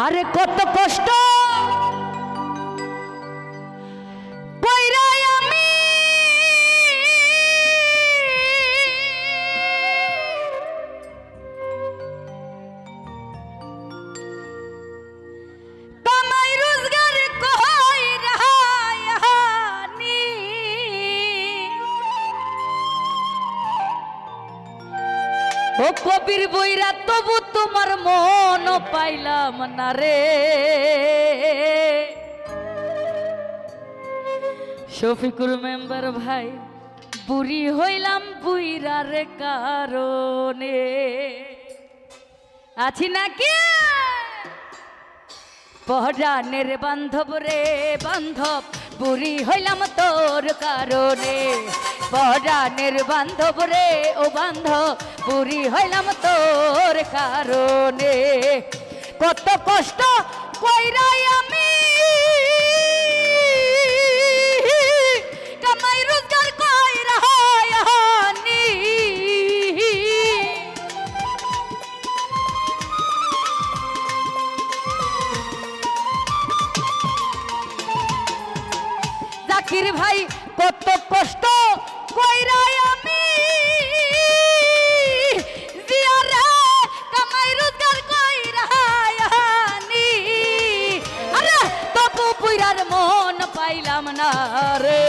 আরে কত কষ্ট! ও কবির বইরা তবু তোমার মন পাইলাম না রে। শফিকুর মেম্বার ভাই, বুড়ি হইলাম বুইরার কারণে। আছি নাকি? পহরানের বান্ধব রে বান্ধব। বুড়ি হইলাম তোর কারণে। পরাণের বান্ধব রে, ও বান্ধব, বুড়ি হইলাম তোর কারণে। কত কষ্ট কইরাই আমি পাইলাম না রে।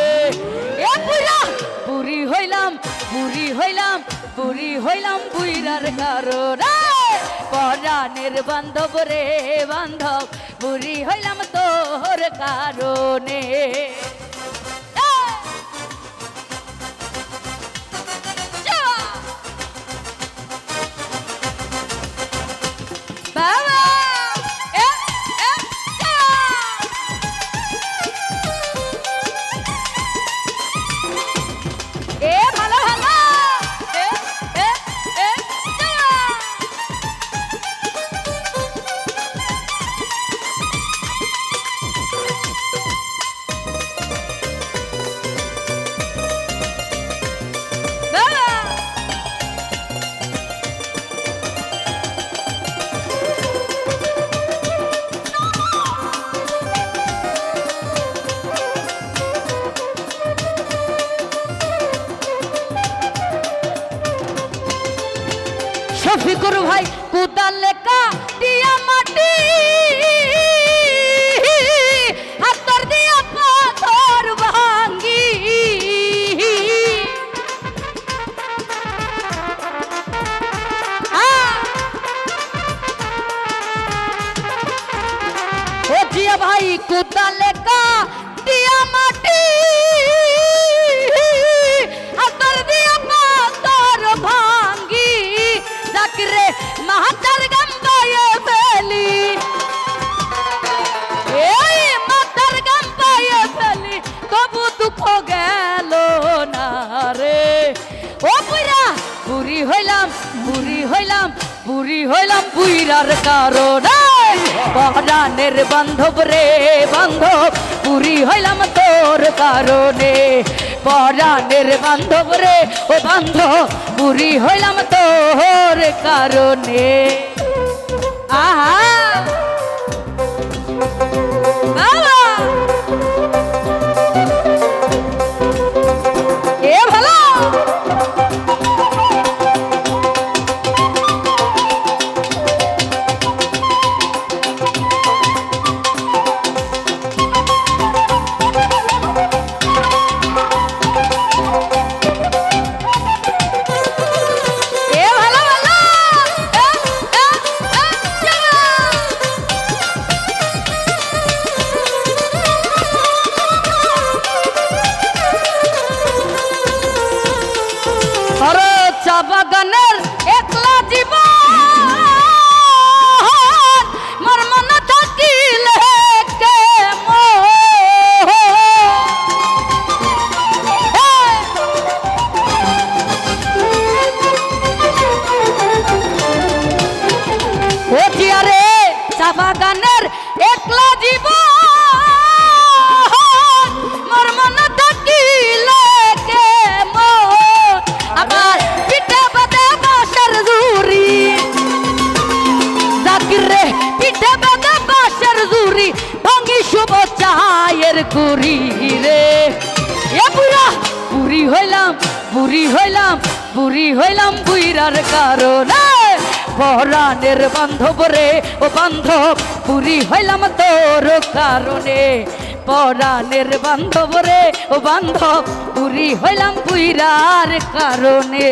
এ পুরা পুরি হইলাম পুরি হইলাম পুরি হইলাম বুইরার কারণে। পরাণের বান্ধব রে বান্ধব পুরি হইলাম তোর কারণে। ভাই কুদাল দিয়া মাটি। হাতর দিয়া পাথর ভাঙ্গি। ও জিয়া ভাই কুদাল লেখা হইলাম বুইরার কারণে। পহরানের বান্ধব রে বান্ধব, বুড়ি হইলাম তোর কারণে। পহরানের বান্ধব রে ও বান্ধব, বুড়ি হইলাম তোর কারণে। আহা! বুড়ি হইলাম বুইরার কারণে। পরাণের বান্ধব রে ও বান্ধব, বুড়ি হইলাম তোর কারণে। পরাণের বান্ধব রে ও বান্ধব, বুড়ি হইলাম বুইরার কারণে।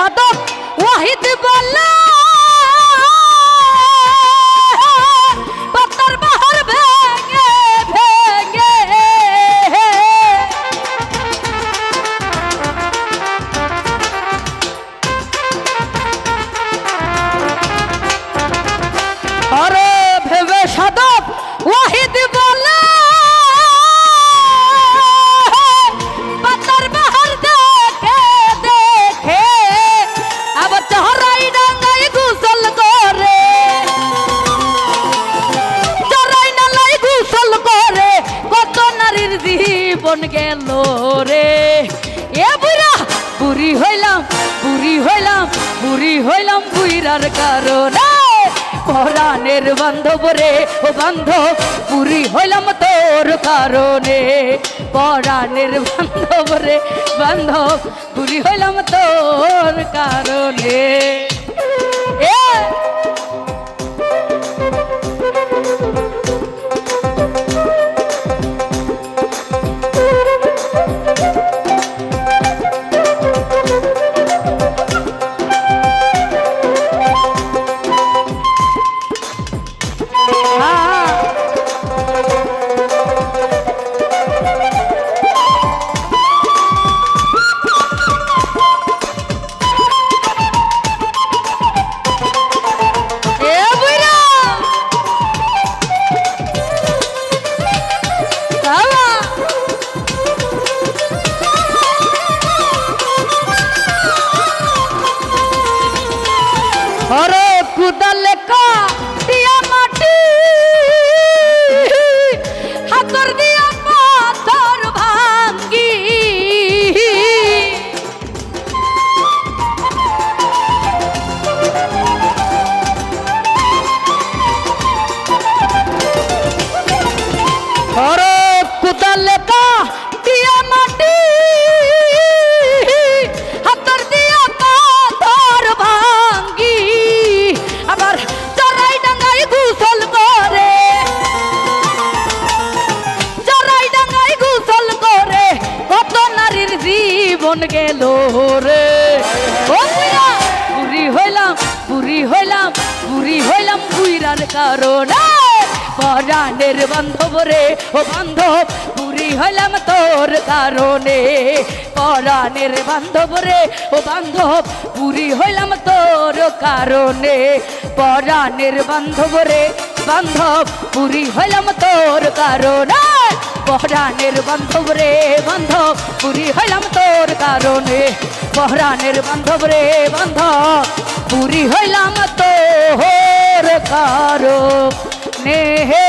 সাদক ওয়াহিদ বললা। জীবন গেল রে। এ বুড়া, বুড়ি হইলাম বুড়ি হইলাম বুড়ি হইলাম বুইরার কারণে। পরাণের বান্ধব রে, ও বান্ধব পুরি হইলাম তোর কারণে। পরাণের বান্ধব রে, বান্ধব পুরি হইলাম তোর কারণে। জীবন গেল রে। বুড়ি হইলাম বুড়ি হইলাম বুড়ি হইলাম বুইরার কারণে। পরাণের বান্ধব রে, ও বান্ধব, বুড়ি হইলাম তোর কারণে। পরাণের বান্ধব রে, ও বান্ধব, বুড়ি হইলাম তোর কারণে। পরাণের বান্ধব রে, বান্ধব, বুড়ি হইলাম তোর কারণে। পরাণের বান্ধব রে বান্ধব পুরী হইলাম তোর কারণে। পহরানের বান্ধব রে বান্ধব পুরি হইলাম তোর কারণে। হে